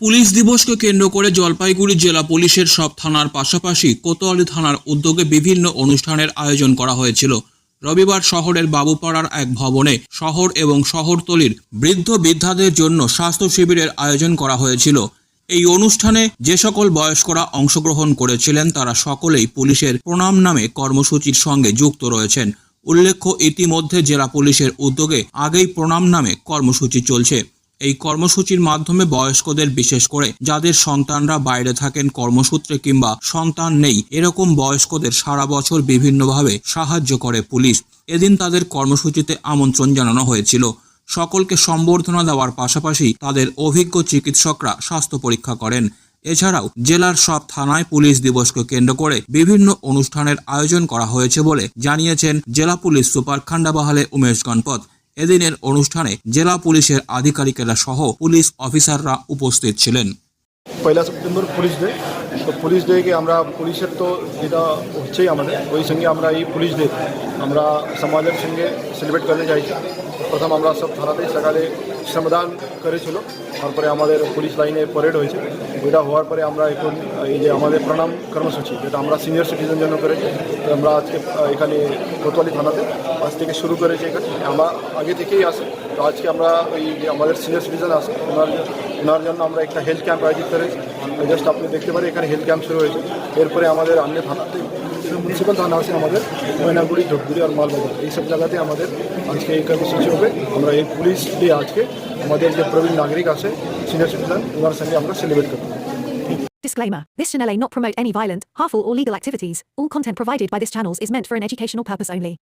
Police দিবসকে কেন্দ্র করে জলপাইগুড়ি জেলা পুলিশের সব থানার পাশাপাশি কোতোয়ালি থানার উদ্যোগে বিভিন্ন অনুষ্ঠানের আয়োজন করা হয়েছিল। রবিবার শহরের বাবুপাড়ার এক ভবনে শহর এবং শহরতলির বৃদ্ধ বৃদ্ধাদের জন্য স্বাস্থ্য শিবিরের আয়োজন করা হয়েছিল। এই অনুষ্ঠানে যে সকল বয়স্করা অংশগ্রহণ করেছিলেন, তারা সকলেই পুলিশের প্রণাম নামে কর্মসূচির সঙ্গে যুক্ত রয়েছেন। উল্লেখ্য, ইতিমধ্যে জেলা পুলিশের উদ্যোগে আগেই প্রণাম নামে কর্মসূচি চলছে। এই কর্মসূচির মাধ্যমে বয়স্কদের, বিশেষ করে যাদের সন্তানরা বাইরে থাকেন কর্মসূত্রে কিংবা সন্তান নেই, এরকম বয়স্কদের সারা বছর বিভিন্নভাবে সাহায্য করে পুলিশ। এদিন তাদের কর্মসূচিতে আমন্ত্রণ জানানো হয়েছিল। সকলকে সম্বর্ধনা দেওয়ার পাশাপাশি তাদের অভিজ্ঞ চিকিৎসকরা স্বাস্থ্য পরীক্ষা করেন। এছাড়াও জেলার সব থানায় পুলিশ দিবসকে কেন্দ্র করে বিভিন্ন অনুষ্ঠানের আয়োজন করা হয়েছে বলে জানিয়েছেন জেলা পুলিশ সুপার খান্ডাবাহালে উমেশ গণপত। এদিনের অনুষ্ঠানে জেলা পুলিশের আধিকারিকেরা সহ পুলিশ অফিসাররা উপস্থিত ছিলেন। পয়লা সেপ্টেম্বর পুলিশ ডে। তো পুলিশ ডেকে আমরা পুলিশের তো যেটা হচ্ছেই আমাদের, ওই সঙ্গে আমরা এই পুলিশ ডে, আমরা সমাজের সঙ্গে সেলিব্রেট করতে চাইছি। প্রথম আমরা সব থানাতেই সকালে শ্রমদান করেছিল। তারপরে আমাদের পুলিশ লাইনে পরেড হয়েছে। ওইটা হওয়ার পরে আমরা এখন এই যে আমাদের প্রণাম কর্মসূচি, যেটা আমরা সিনিয়র সিটিজেন জন্য করেছি আমরা আজকে এখানে কোতোয়ালি থানাতে আজ থেকে শুরু করেছি এখানে। আমরা আগে থেকেই আসি তো আজকে আমরা ওই যে আমাদের সিনিয়র সিটিজেন আসে ওনার ওনার জন্য আমরা একটা হেলথ ক্যাম্প আয়োজিত করেছি। জাস্ট আপনি দেখতে পারেন, এখানে হেলথ ক্যাম্প শুরু হয়েছে। এরপরে আমাদের অন্য থানাতে মিউনিসিপ্যাল থানা আছে আমাদের ময়নাগুড়ি ধূপগুড়ি আর মালবাজার এইসব জায়গাতে আমাদের আজকে এই কর্মসূচি হবে আমরা এই পুলিশ ডে আজকে আমাদের যে প্রবীণ নাগরিক আছে সিনিয়র সিটিজেন ওনার সঙ্গে আমরা সেলিব্রেট করবো Disclaimer This channel may not promote any violent, harmful, or legal activities. All content provided by this channel is meant for an educational purpose only.